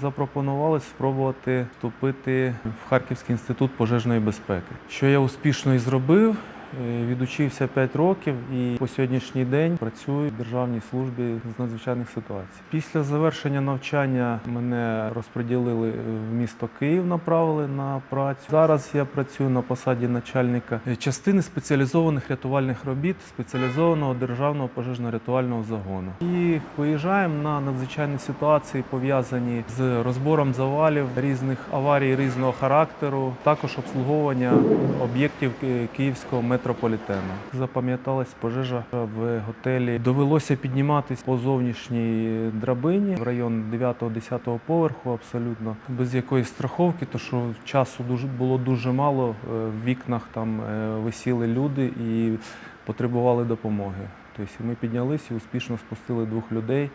запропонували спробувати вступити в Харківський інститут пожежної безпеки, що я успішно і зробив. Е, Відучився 5 років і по сьогоднішній день працюю в Державній службі з надзвичайних ситуацій. Після завершення навчання мене розподілили в місто Київ, направили на працю. Зараз я працюю на посаді начальника частини спеціалізованих рятувальних робіт спеціалізованого державного пожежно-рятувального загону. І виїжджаємо на надзвичайні ситуації, пов'язані з розбором завалів, різних аварій різного характеру, також обслуговування об'єктів Ки- київського метрополітену. Запам'яталась пожежа в готелі. Довелося підніматись по зовнішній драбині в район 9-10 поверху, абсолютно без якоїсь страховки, то що часу дуже було дуже мало. Е, В вікнах там е, висіли люди і потребували допомоги. Тобто ми піднялися і успішно спустили двох людей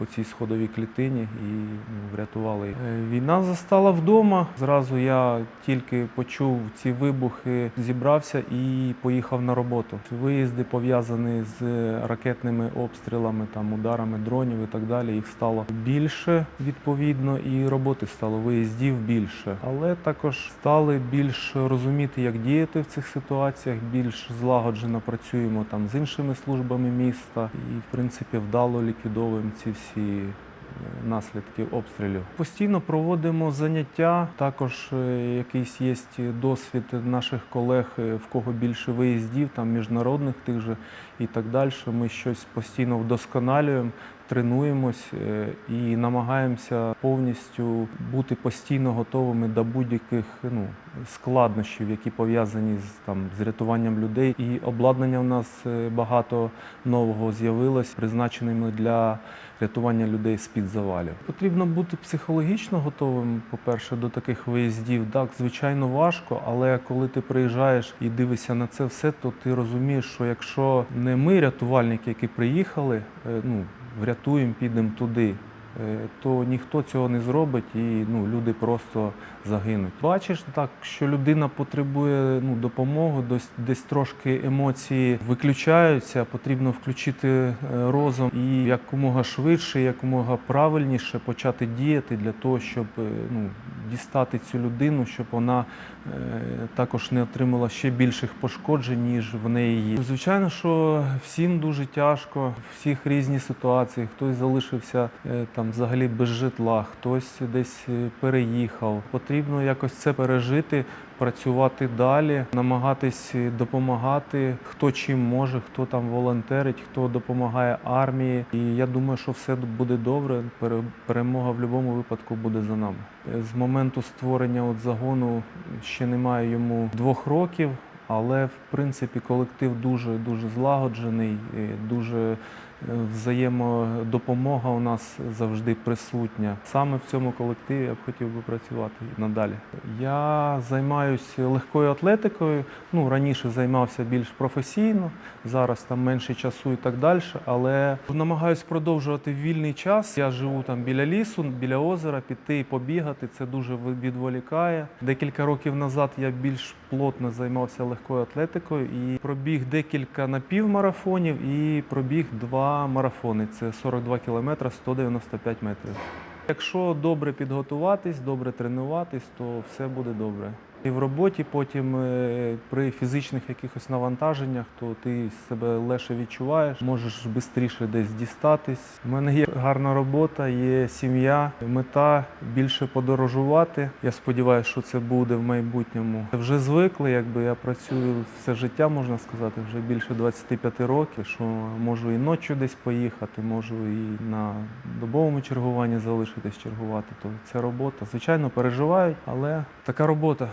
по цій сходовій клітині і ну, врятували. Е, Війна застала вдома. Зразу я тільки почув ці вибухи, зібрався і поїхав на роботу. Виїзди пов'язані з ракетними обстрілами, там ударами дронів і так далі. Їх стало більше відповідно, і роботи стало виїздів більше. Але також стали більш розуміти, як діяти в цих ситуаціях. Більш злагоджено працюємо там з іншими службами міста, і в принципі вдало ліквідовуємо ці всі е, наслідки обстрілів. Постійно проводимо заняття. Також е, якийсь є досвід наших колег, е, в кого більше виїздів, там міжнародних тих же і так далі. Ми щось постійно вдосконалюємо. Тренуємось е, і намагаємося повністю бути постійно готовими до будь-яких ну, складнощів, які пов'язані з там з рятуванням людей. І обладнання в нас е, багато нового з'явилось, призначеними для рятування людей з-під завалів. Потрібно бути психологічно готовим, по-перше, до таких виїздів. Так, звичайно, важко, але коли ти приїжджаєш і дивишся на це все, то ти розумієш, що якщо не ми, рятувальники, які приїхали, е, ну врятуємо, підемо туди. е, То ніхто цього не зробить, і ну люди просто загинуть. Бачиш так, що людина потребує ну допомоги, десь десь трошки емоції виключаються. Потрібно включити е, розум і якомога швидше, якомога правильніше почати діяти для того, щоб е, ну дістати цю людину, щоб вона е, також не отримала ще більших пошкоджень, ніж в неї. Звичайно, що всім дуже тяжко, всіх різні ситуації. Хтось залишився е, там взагалі без житла, хтось десь е, переїхав. Потрібно якось це пережити. Працювати далі, намагатись допомагати, хто чим може, хто там волонтерить, хто допомагає армії. І я думаю, що все буде добре. Пере- Перемога в будь-якому випадку буде за нами. З моменту створення от загону ще немає йому двох років, але в принципі колектив дуже дуже злагоджений, дуже взаємодопомога у нас завжди присутня. Саме в цьому колективі я б хотів би працювати надалі. Я займаюся легкою атлетикою. Ну раніше займався більш професійно, зараз там менше часу і так далі. Але намагаюся продовжувати вільний час. Я живу там біля лісу, біля озера, піти і побігати. Це дуже відволікає. Декілька років назад я більш плотно займався легкою атлетикою і пробіг декілька напівмарафонів і пробіг два марафони. Це 42 кілометри, 195 метрів. Якщо добре підготуватись, добре тренуватись, то все буде добре. І в роботі потім е, при фізичних якихось навантаженнях, то ти себе легше відчуваєш, можеш швидше десь дістатись. У мене є гарна робота, є сім'я, мета більше подорожувати. Я сподіваюся, що це буде в майбутньому. Вже звикли, якби я працюю все життя, можна сказати, вже більше 25 років, що можу і ночі десь поїхати, можу і на добовому чергуванні залишитись чергувати. То це робота. Звичайно, переживають, але така робота.